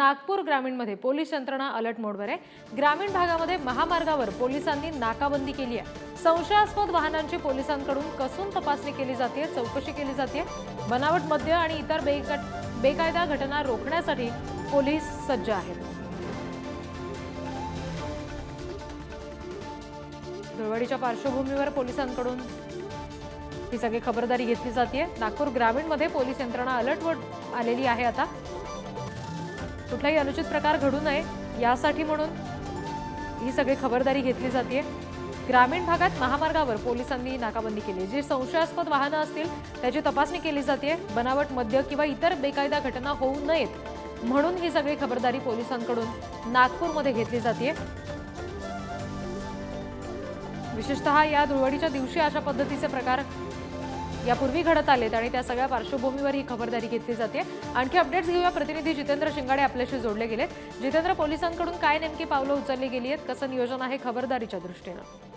नागपूर ग्रामीणमध्ये पोलीस यंत्रणा अलर्ट मोडवर आहे ग्रामीण भागामध्ये महामार्गावर पोलिसांनी नाकाबंदी केली आहे. संशयास्पद वाहनांची पोलिसांकडून कसून तपासणी केली जाते चौकशी केली जाते. बनावट मद्य आणि इतर बेका- बेकायदा घटना रोखण्यासाठी पोलीस सज्ज आहेत. धुळवडीच्या पार्श्वभूमीवर पोलिसांकडून ही सगळी खबरदारी घेतली जाते. नागपूर ग्रामीणमध्ये पोलीस यंत्रणा अलर्टवर आलेली आहे आता. कुठलाही अनुचित प्रकार घडू नये यासाठी म्हणून ही सगळी खबरदारी घेतली जाते ग्रामीण भागात महामार्गावर पोलिसांनी नाकाबंदी केली. जी संशयास्पद वाहनं असतील त्याची तपासणी केली जाते बनावट मद्य किंवा इतर बेकायदा घटना होऊ नयेत म्हणून ही सगळी खबरदारी पोलिसांकडून नागपूरमध्ये घेतली जाते विशेषतः या धुळवडीच्या दिवशी अशा पद्धतीचे प्रकार यापूर्वी घडत आलेत आणि त्या सगळ्या पार्श्वभूमीवर ही खबरदारी घेतली जाते. आणखी अपडेट्स घेऊया. प्रतिनिधी जितेंद्र शिंगाडे आपल्याशी जोडले गेलेत. जितेंद्र पोलिसांकडून काय नेमकी पावलं उचलली गेली आहेत? कसं नियोजन आहे खबरदारीच्या दृष्टीनं?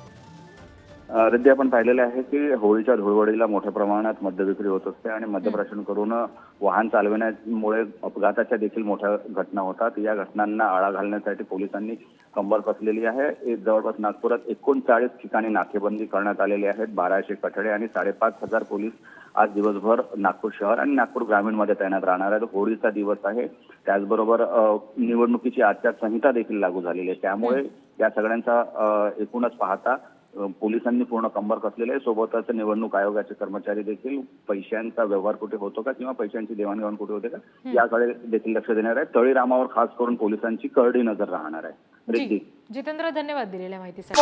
रद्दी आपण पाहिलेले आहे की होळीच्या धुळवडीला मोठ्या प्रमाणात मद्य विक्री होत असते आणि मद्यप्राशन करून वाहन चालविण्यामुळे अपघाताच्या देखील मोठ्या घटना होतात. या घटनांना आळा घालण्यासाठी पोलिसांनी कंबर कसलेली आहे. एक जवळपास नागपुरात एकोणचाळीस ठिकाणी नाकेबंदी करण्यात आलेली आहेत. बाराशे कठडे आणि साडेपाच हजार पोलीस आज दिवसभर नागपूर शहर आणि नागपूर ग्रामीणमध्ये तैनात राहणार आहेत. होळीचा दिवस आहे. त्याचबरोबर निवडणुकीची आचारसंहिता देखील लागू झालेली आहे. त्यामुळे या सगळ्यांचा एकूणच पाहता पोलिसांनी पूर्ण कंबर कसलेले आहे. सोबतच निवडणूक आयोगाचे कर्मचारी देखील पैशांचा व्यवहार कुठे होतो का किंवा पैशांची देवाणघेवाण कुठे होते का? याकडे देखील लक्ष देणार आहे. तळीरामावर खास करून पोलिसांची करडी नजर राहणार आहे. जितेंद्र धन्यवाद दिलेल्या माहितीसाठी.